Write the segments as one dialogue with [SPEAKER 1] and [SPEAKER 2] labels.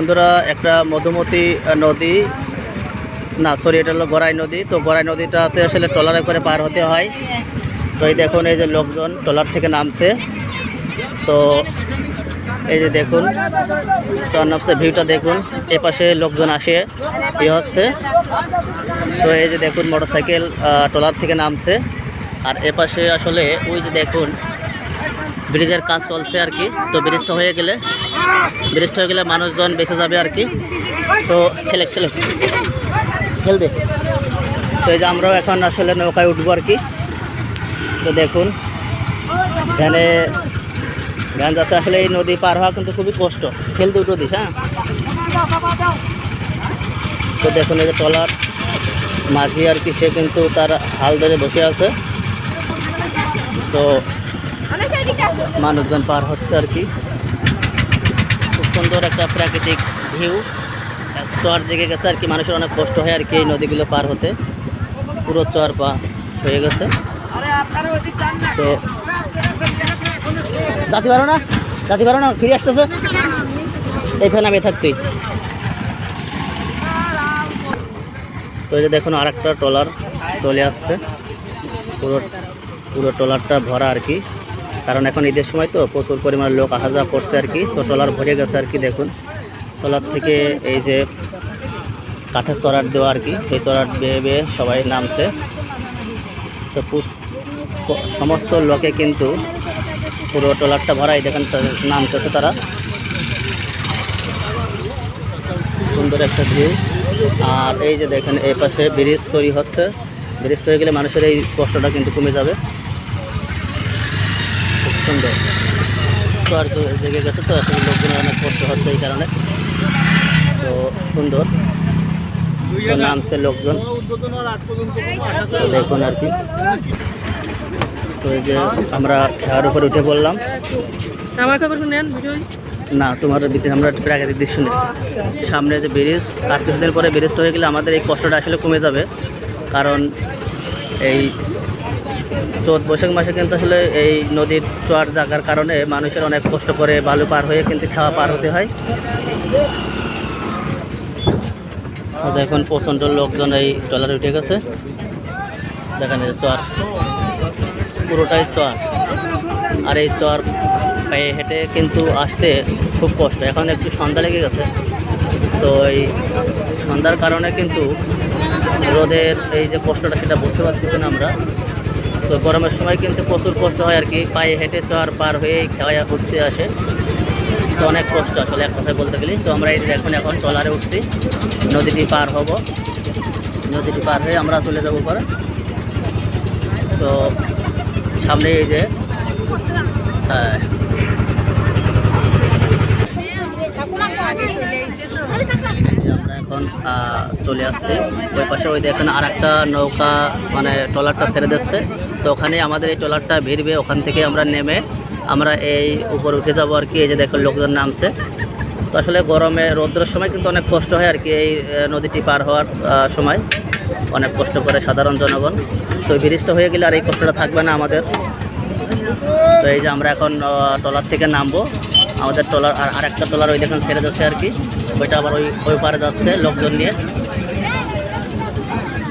[SPEAKER 1] বন্ধুরা, একটা মধুমতি নদী, না সরি এটা হলো গড়াই নদী। তো গড়াই নদীটাতে আসলে ট্রলারে করে পার হতে হয়। তো এই দেখুন, এই যে লোকজন ট্রলার থেকে নামছে। তো এই যে দেখুন চন্নপসে ভিউটা দেখুন। এ পাশে লোকজন আসে এ হচ্ছে। তো এই যে দেখুন, মোটরসাইকেল ট্রলার থেকে নামছে। আর এ পাশে আসলে ওই যে দেখুন ব্রিজের কাজ চলছে আর কি। তো ব্রিজটা হয়ে গেলে, ব্রিজটা হয়ে গেলে মানুষজন বেঁচে যাবে আর কি। তো খেলে খেলে খেল দে তো এই যে আমরাও এখন আসলে নৌকায় উঠবো আর কি। তো দেখুন ভ্যানে ভ্যান যাচ্ছে। আসলে এই নদী পার হওয়া কিন্তু খুবই কষ্ট। খেলতে উঠো দিস হ্যাঁ? তো দেখুন এই যে টলার মাঝি আর কি, সে কিন্তু তার হাল ধরে বসে আছে। তো মানুষজন পার হচ্ছে আর কি। খুব সুন্দর একটা প্রাকৃতিক ভিউ চর জেগে গেছে আর কি, মানুষের অনেক কষ্ট হয় আর কি এই নদীগুলো পার হতে। পুরো চর পা হয়ে গেছে। তো যাতে পারো না যাতে পারো না, ফিরে আসতেছে। এইখানে আমি থাকতুই। তো এই যে দেখুন আর একটা ট্রলার চলে আসছে। পুরো পুরো ট্রলারটা ভরা আর কি। কারণ এখন ঈদের সময় তো প্রচুর পরিমাণ লোক আসা যাওয়া করছে আর কি। তো ট্রলার ভরে গেছে আর কি, দেখুন। ট্রলার থেকে এই যে কাঠের চড়ার দেওয়া আর কি, সেই চড়ার বেয়ে বেয়ে সবাই নামছে। তো সমস্ত লোকে কিন্তু পুরো ট্রলারটা ভরাই, দেখেন নামতেছে তারা। সুন্দর একটা ভিউ। আর এই যে দেখেন এই পাশে ব্রিজ তৈরি হচ্ছে। ব্রিজ তৈরি গেলে মানুষের এই কষ্টটা কিন্তু কমে যাবে। সুন্দর তো আর তো জেগে গেছে তো আসলে লোকজনের অনেক কষ্ট হচ্ছে এই কারণে। তো সুন্দর। তো নামছে লোকজন। দেখুন আর কি। তো এই যে আমরা খেয়ার উপর উঠে পড়লাম।
[SPEAKER 2] আমার খবর নেন
[SPEAKER 1] না তোমার ভিতরে আমরা প্রাকৃতিক দৃশ্য নিচ্ছি সামনে যে ব্রিজ আর কিছুদিন পরে ব্রিজটা হয়ে গেলে আমাদের এই কষ্টটা আসলে কমে যাবে। কারণ এই চোদ্দ বৈশাখ মাসে কিন্তু আসলে এই নদীর চর জাগার কারণে মানুষের অনেক কষ্ট করে বালু পার হয়ে কিন্তু খাওয়া পার হতে হয়। দেখুন, প্রচণ্ড লোকজন এই ট্রলারে উঠে গেছে। দেখেন চর, পুরোটাই চর। আর এই চর পায়ে হেঁটে কিন্তু আসতে খুব কষ্ট। এখন একটু সন্ধ্যা লেগে গেছে। তো এই সন্ধ্যার কারণে কিন্তু রোদের এই যে কষ্টটা, সেটা বুঝতে পারতেছি না আমরা। তো গরমের সময় কিন্তু প্রচুর কষ্ট হয় আর কি। পায়ে হেঁটে চর পার হয়ে খেয়া উঠতে আসে। তো অনেক কষ্ট আসলে এক কথায় বলতে গেলে। তো আমরা এই যে এখন এখন ট্রলারে উঠছি। নদীটি পার হব। নদীটি পার হয়ে আমরা চলে যাব পরে তো সামনে এই যে হ্যাঁ। আমরা এখন চলে আসছি। ওই পাশে ওই দেখেন আর একটা নৌকা মানে ট্রলারটা ছেড়ে দিচ্ছে। তো ওখানে আমাদের এই ট্রলারটা ভিড়বে, ওখান থেকে আমরা নেমে আমরা এই উপর উঠে যাব আর কি, এই যে দেখুন লোকজন নামছে। তো আসলে গরমে, রৌদ্রের সময় কিন্তু অনেক কষ্ট হয় আর কি এই নদীটি পার হওয়ার সময়। অনেক কষ্ট করে সাধারণ জনগণ। তো ব্রিজটা হয়ে গেলে আর এই কষ্টটা থাকবে না আমাদের। তো এই যে আমরা এখন ট্রলার থেকে নামবো। আমাদের ট্রলার, আর আরেকটা ট্রলার ওই দেখুন ছেড়ে যাচ্ছে আর কি। ওইটা আবার ওই ওই পারে যাচ্ছে লোকজন নিয়ে।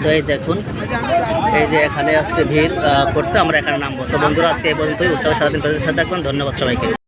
[SPEAKER 1] তো এই দেখুন। এই যে এখানে আজকে ভিড় করছে, আমরা এখানে নামবো। তো বন্ধুরা, আজকে এই পর্যন্তই। উৎসবের সারাদিন সাথে থাকবেন। ধন্যবাদ সবাইকে।